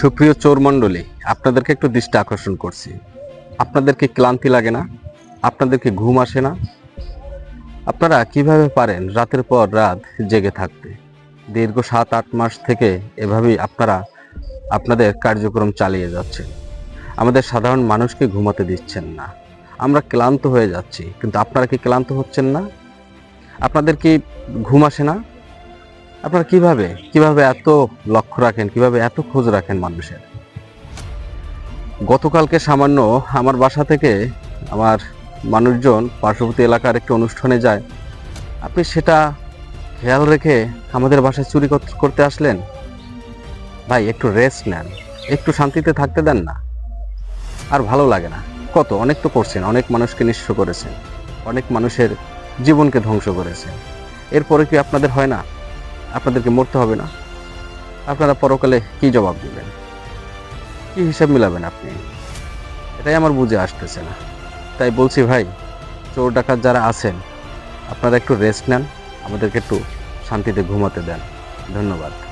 সুপ্রিয় চোর মণ্ডলী, আপনাদেরকে একটু দৃষ্টি আকর্ষণ করছি। আপনাদেরকে ক্লান্তি লাগে না? আপনাদেরকে ঘুম আসে না? আপনারা কীভাবে পারেন রাতের পর রাত জেগে থাকতে? দীর্ঘ সাত, আট মাস থেকে এভাবেই আপনারা আপনাদের কার্যক্রম চালিয়ে যাচ্ছেন। আমাদের সাধারণ মানুষকে ঘুমাতে দিচ্ছেন না। আমরা ক্লান্ত হয়ে যাচ্ছি, কিন্তু আপনারা কি ক্লান্ত হচ্ছেন না? আপনাদের কি ঘুম আসে না? আপনারা কীভাবে কীভাবে এত লক্ষ্য রাখেন, কীভাবে এত খোঁজ রাখেন মানুষের? গতকালকে সামান্য আমার বাসা থেকে আমার মানুষজন পার্শ্ববর্তী এলাকার একটি অনুষ্ঠানে যায়। আপনি সেটা খেয়াল রেখে আমাদের বাসায় চুরি করতে আসলেন? ভাই, একটু রেস্ট নেন। একটু শান্তিতে থাকতে দেন না। আর ভালো লাগে না। কত? অনেক তো করছেন, অনেক মানুষকে নিঃস্ব করেছেন। অনেক মানুষের জীবনকে ধ্বংস করেছেন। এরপরে কি আপনাদের হয় না? আপনাদেরকে মরতে হবে না। আপনারা পরকালে কি জবাব দিবেন? কি হিসাব মিলাবেন আপনি? এটাই আমার বুঝে আসতেছে না। তাই বলছি ভাই, চোর ডাকাত যারা আছেন, আপনারা একটু রেস্ট নেন, আমাদেরকে একটু শান্তিতে ঘুমাতে দেন। ধন্যবাদ।